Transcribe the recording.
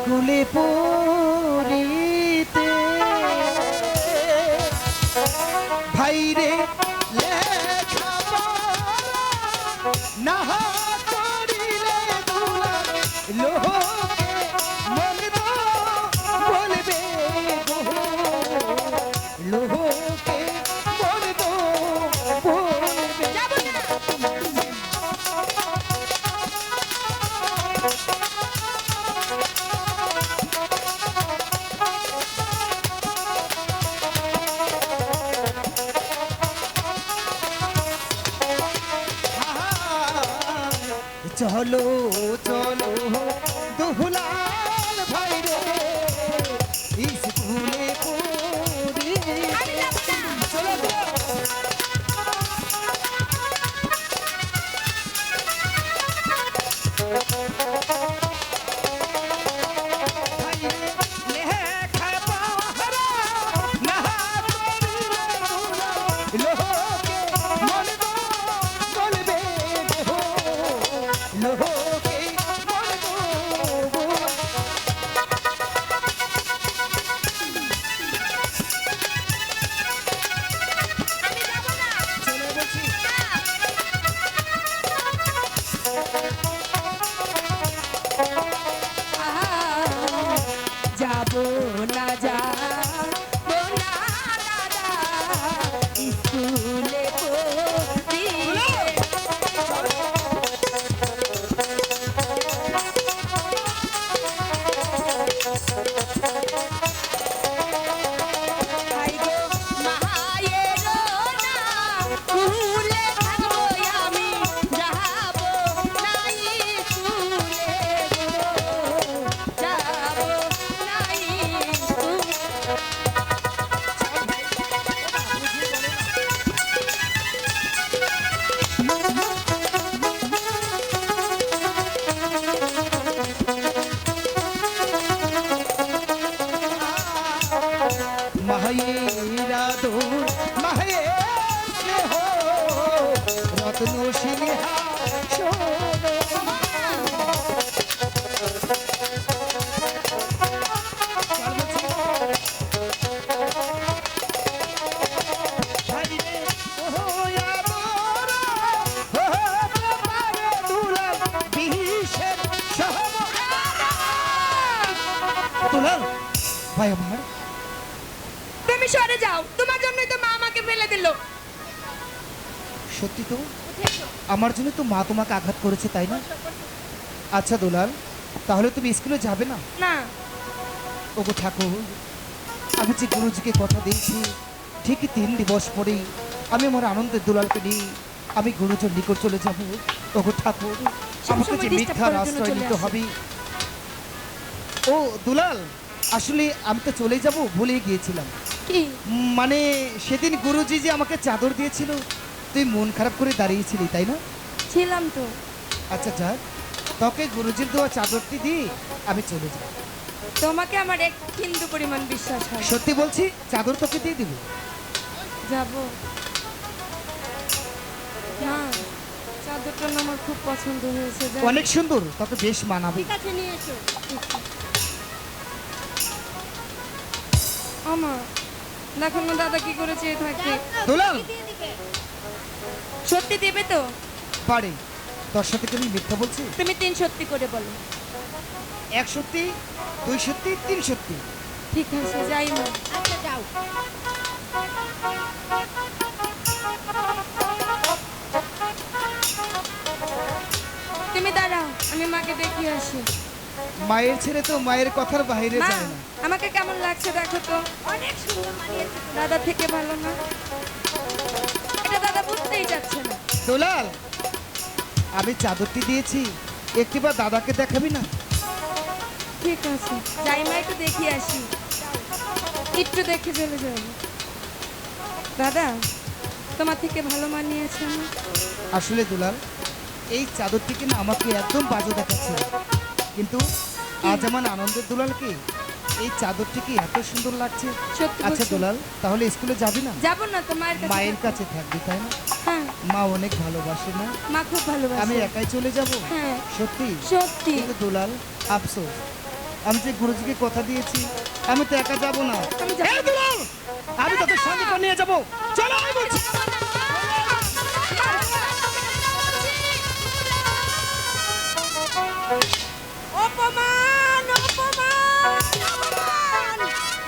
স্কুলে পড়িতে। ভাইরে লেখা না চলো চলো দুহুলাল ভাই রে। স্কুলে পড়ি। চলো চলো। মাহেরা দূর মাহে স্নেহ রত্ন সিংহা ভাই আমার। তুমি সরে যাও। তোমার জন্যই তো মা আমাকে ফেলে দিল। সত্যি তো? আমার জন্য তো মা তোমাকে আঘাত করেছে তাই না? আচ্ছা দুলাল তাহলে তুমি স্কুলে যাবে না? না। ওগো ঠাকুর আমি যে গুরুজিকে কথা দিয়েছি ঠিকই তিন দিবস পরেই আমি আমার আনন্দের দুলালকে নিয়ে আমি গুরুজর নিকট চলে যাব। ওগো ঠাকুর আমাকে যে মিথ্যার আশ্রয় নিতে হবে। ও দুলাল আসলে আমি তো চলে যাব ভুলে গিয়েছিলাম। কি? মানে সেদিন গুরুজি যে আমাকে চাদর দিয়েছিল তুই মন খারাপ করে দাঁড়িয়েছিলি তাই না? ছিলাম তো। আচ্ছা যাক। তোকে গুরুজির দেওয়া চাদরটি দিয়ে আমি চলে যাব তোমাকে আমার এক হিন্দু পরিমাণ বিশ্বাস হয়। সত্যি বলছি চাদর তোকে দিয়ে দিব? যাব। না চাদরটা আমার খুব পছন্দ হয়েছে অনেক সুন্দর তোকে বেশ মানাবে। ঠিক আছে নিয়ে এসো। আমার দেখো না দাদা কি করে চেয়ে থাকে দুলাল! সত্যি দেবে তো? পারে। তোর সাথে কি আমি মিথ্যা বলছি? তুমি তিন সত্যি করে বলো। এক সত্যি দুই সত্যি তিন সত্যি। ঠিক আছে যাই মা। আচ্ছা যাও। তুমি দাঁড়াও আমি মাকে দেখিয়ে আসি। মায়ের ছেলে তো মায়ের কথার বাইরে যায় না। আমাকে কেমন লাগছে দেখো তো? অনেক সুন্দর মানিয়েছে। দাদা থেকে ভালো না? এটা দাদা বুঝতেই যাচ্ছে না। দুলাল আমি চাদরটি দিয়েছি একটিবার দাদাকে দেখাবি না? ঠিক আছে। যাই মা একটু দেখিয়ে আসি। একটু দেখে চলে যাব। দাদা তোমার থেকে ভালো মানিয়েছে না? আসলে দুলাল এই চাদরটি না আমাকে একদম বাজে দেখাচ্ছে। কিন্তু আজ আমার আনন্দের দুলালকে এই চাদরটি কি এত সুন্দর লাগছে? আচ্ছা বলছো? দুলাল তাহলে স্কুলে যাবি না? যাব না তো মায়ের কাছে মায়ের কাছে থাকবি তাই না? হ্যাঁ। মা অনেক ভালোবাসে না? মা খুব ভালোবাসে। আমি একাই চলে যাব? হ্যাঁ। সত্যি? সত্যি। কিন্তু দুলাল আফসোস। আমি যে গুরুজিকে কথা দিয়েছি আমি তো একা যাব না। আমি আমি তোকে সঙ্গে নিয়ে যাব। চলো